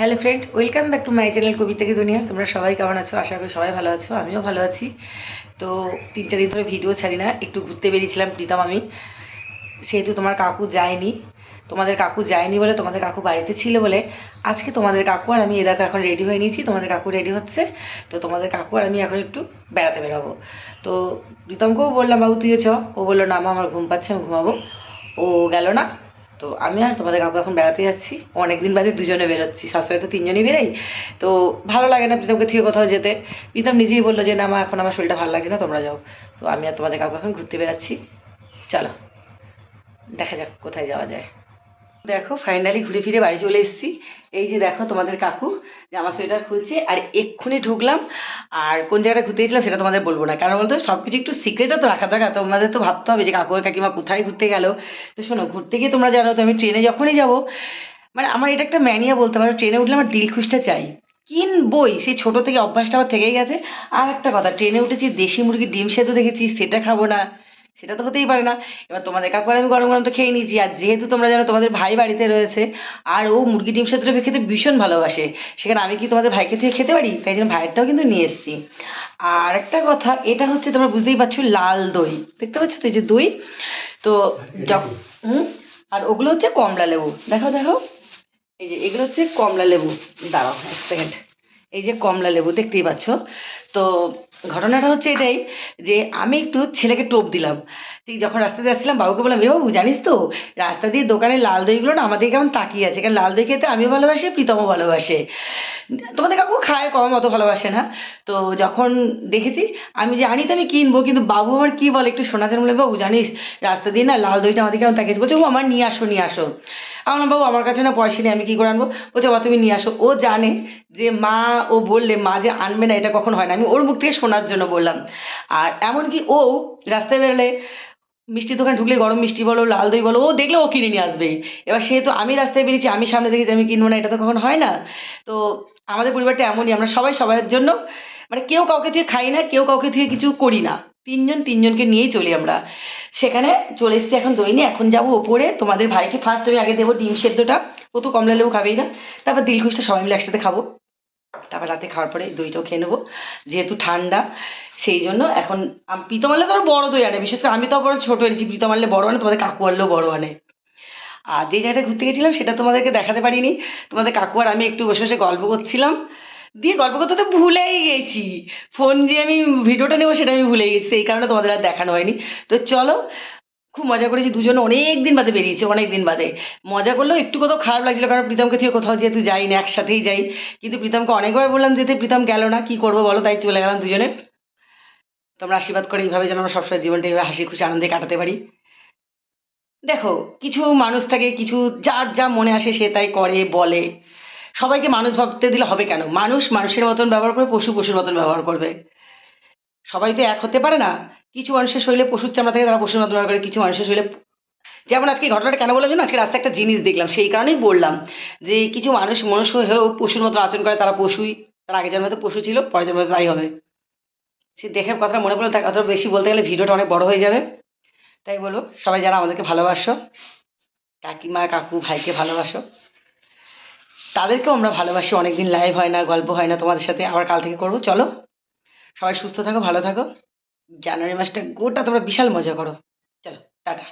Hello friend, welcome back to my channel Kobita কি দুনিয়া। তোমরা সবাই কেমন আছো? আশা করি সবাই ভালো আছো, আমিও ভালো আছি। তো তিন চার দিন ধরে ভিডিও ছাড়ি না, একটু ঘুরতে বেরিয়েছিলাম প্রীতম আমি। সেহেতু তোমার কাকু যায়নি। তোমাদের কাকু যায়নি বলে তোমাদের কাকু বাড়িতে ছিল বলে আজকে তোমাদের কাকু আর আমি এ দেখো এখন রেডি হয়ে নিয়েছি, তোমাদের কাকু রেডি হচ্ছে। তো তোমাদের কাকু আর আমি এখন একটু বেড়াতে বেরোবো। তো প্রীতমকেও বললাম, বাবু তুইও চ। ও বলল, না আমার ঘুম পাচ্ছে, আমি ঘুমাবো। ও গেল না। তো আমি আর তোমাদের কাউকে এখন বেড়াতে যাচ্ছি। অনেক দিন বাদে দুজনে বেরোচ্ছি। সবসময় তো তিনজনই বেরোই। তো ভালো লাগে না প্রীতমকে থিয়ে কোথাও যেতে। প্রীতম নিজেই বলল যে, না আমার এখন আমার শরীরটা ভালো লাগছে না, তোমরা যাও। তো আমি আর তোমাদের কাউকে এখন ঘুরতে বেরাচ্ছি চলো, দেখা যাক কোথায় যাওয়া যায়। দেখো ফাইনালি ঘুরে ফিরে বাড়ি চলে এসেছি। এই যে দেখো তোমাদের কাকু জামা সোয়েটার খুলছে, আর এক্ষুনি ঢুকলাম, আর কোন জায়গাটা ঘুরতে গেছিলাম সেটা তোমাদের বলব না। কারণ বলতো সব কিছু একটু সিক্রেটও তো রাখা দরকার তোমাদের তো ভাবতে হবে যে কাকু আর কাকিমা কোথায় ঘুরতে গেল। তো শোনো, ঘুরতে গিয়ে তোমরা জানো তো আমি ট্রেনে যখনই যাব মানে আমার এটা একটা ম্যানিয়া বলতে পারো, ট্রেনে উঠলে আমার দিল খুশটা চাই। কিনবই, সেই ছোটো থেকে অভ্যাসটা আমার থেকেই গেছে। আর একটা কথা, ট্রেনে উঠেছি, দেশি মুরগির ডিম সেদ্ধ দেখেছি, সেটা খাব না। সেটা তো হতেই পারে না। এবার তোমাদের কাপড় আমি গরম গরম তো খেয়ে নিয়েছি। আর যেহেতু তোমরা জানো তোমাদের ভাই বাড়িতে রয়েছে, আর ও মুরগি ডিম সেদ্ধটা খেতে ভীষণ ভালোবাসে। সেখানে আমি কি তোমাদের ভাইকে থেকে খেতে পারি? তাই জন্য ভাইয়েরটাও কিন্তু নিয়ে এসেছি। আর একটা কথা, এটা হচ্ছে তোমরা বুঝতেই পারছ লাল দই। দেখতে পাচ্ছ তো এই যে দই? তো যখন হুম? আর ওগুলো হচ্ছে কমলা লেবু। দেখো দেখো। এই যে এগুলো হচ্ছে কমলা লেবু। দাঁড়াও এক সেকেন্ড। এই যে কমলা লেবু, দেখতেই পাচ্ছ? তো ঘটনাটা হচ্ছে এটাই যে আমি একটু ছেলেকে টোপ দিলাম। ঠিক যখন রাস্তা দিয়ে আসছিলাম, বাবুকে বললাম, এ বাবু, জানিস তো, রাস্তা দিয়ে দোকানে লাল দইগুলো না আমাদের কেমন তাকিয়ে আছে? কারণ লাল দই খেতে আমিও ভালোবাসি, প্রীতমও ভালোবাসে। তোমাদের কাকু খায় কম অত ভালোবাসে না? তো যখন দেখেছি আমি জানি তো আমি কিনবো কিন্তু বাবু আমার কী বলে একটু শোনা বলে বাবু জানিস রাস্তা দিয়ে না লাল দইটা আমাদের কেমন তাকিয়েছে বলছে ও আমার নিয়ে আসো নিয়ে আসো। আমি বললাম, বাবু আমার কাছে না পয়সা নেই আমি কী করে আনব? বলছে মা তুমি নিয়ে আসো। ও জানে যে মা ও বললে মা যে আনবে না এটা কখন হয় না। আমি ওর মুখ থেকে শোনার জন্য বললাম। আর এমনকি ও রাস্তায় বেরোলে মিষ্টি দোকান ঢুকলে গরম মিষ্টি বলো লাল দই বলো ও দেখলে ও কিনে নিয়ে আসবেই এবার সেহেতু আমি রাস্তায় বেরিয়েছি আমি সামনে দেখেছি আমি কিনবো না এটা তো কখন হয় না। তো আমাদের পরিবারটা এমনই, আমরা সবাই সবার জন্য মানে কেউ কাউকে থেকে খাই না, কেউ কাউকে থেকে কিছু করি না। তিনজন তিনজনকে নিয়েই চলি আমরা। সেখানে চলে এসেছি এখন দই নিয়ে এখন যাব ওপরে। তোমাদের ভাইকে ফার্স্ট আমি আগে দেবো ডিম সেদ্ধটা। ও তো কমলা লেবু খাবেই না। তারপর দিলখুশটা সবাই মিলে একসাথে খাব। তারপর রাতে খাওয়ার পরে দইটাও খেয়ে নেব। যেহেতু ঠান্ডা, সেই জন্য এখন প্রীতম আনলে তো বড় দই আনে। বিশেষ করে আমি তো বড় ছোটো এনেছি, প্রীতম আনলে বড় আনে, তোমাদের কাকু আনলেও বড় আনে। আর যে জায়গাটা ঘুরতে গেছিলাম সেটা তোমাদেরকে দেখাতে পারিনি। তোমাদের কাকু আর আমি একটু বসে বসে গল্প করছিলাম। দিয়ে গল্প করতে তো ভুলেই গেছি। ফোন যে আমি ভিডিওটা নেব সেটা আমি ভুলে গেছি, সেই কারণে তোমাদের আর দেখানো হয়নি। তো চলো, খুব মজা করেছি। দুজনে অনেক দিন বাদে বেরিয়েছে অনেক দিন বাদে। মজা করলেও একটু কোথাও খারাপ লাগছিল, কারণ প্রীতমকে থেকে কোথাও যেহেতু যাই না একসাথেই যাই। কিন্তু প্রীতমকে অনেকবার বললাম যেতে, প্রীতম গেল না, কি করব বলো? তাই চলে গেলাম দুজনে। তোমরা আশীর্বাদ করে এইভাবে যেন আমরা সবসময় জীবনটা এইভাবে হাসি খুশি আনন্দে কাটাতে পারি। দেখো, কিছু মানুষ থাকে, কিছু যার যা মনে আসে সে তাই করে, বলে। সবাইকে মানুষ ভাবতে দিলে হবে কেন? মানুষ মানুষের মতন ব্যবহার করবে পশু পশুর মতন ব্যবহার করবে। সবাই তো এক হতে পারে না। কিছু মানুষের শরীরে পশুর চামড়া থাকে, তারা পশুর মতন ব্যবহার করে, কিছু মানুষের শরীরে যেমন আজকে ঘটনাটা কেন বললাম জানো? আজকে রাস্তায় একটা জিনিস দেখলাম, সেই কারণেই বললাম যে, কিছু মানুষ মনুষ্য হয়েও পশুর মতন আচরণ করে, তারা পশুই। তার আগে জন্মে তো পশু ছিল, পরের জন্মে তাই হবে। সে দেখার কথা মনে পড়ল তার কথা বেশি বলতে গেলে ভিডিওটা অনেক বড় হয়ে যাবে। তাই বলো, সবাই যারা আমাদেরকে ভালোবাসো, কাকিমা, কাকু, ভাইকে ভালোবাসো, তাদেরকেও আমরা ভালোবাসি, অনেকদিন লাইভ হয় না, গল্প হয় না, তোমাদের সাথে আবার কাল থেকে করব, চলো। সবাই সুস্থ থাকো, ভালো থাকো। জানুয়ারি মাসটা গোটা তোমরা বিশাল মজা করো। চলো, টাটা।